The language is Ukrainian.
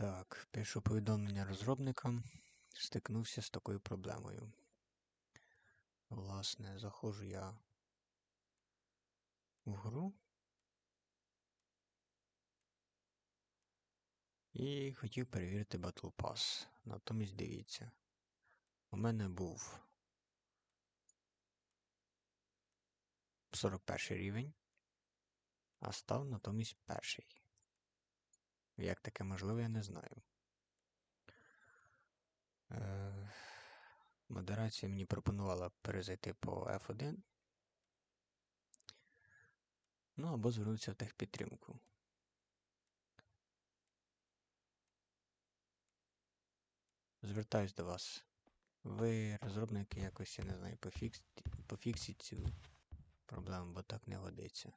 Так, пишу повідомлення розробникам. Стикнувся з такою проблемою. Власне, заходжу я в гру. І хотів перевірити Battle Pass. Натомість дивіться. У мене був 41 рівень, а став натомість перший. Як таке можливо, я не знаю. Е, Модерація мені пропонувала перезайти по F1. Ну або звернутися в техпідтримку. Звертаюсь до вас. Ви, розробники, якось, я не знаю, пофіксіть, пофіксіть цю проблему, бо так не годиться.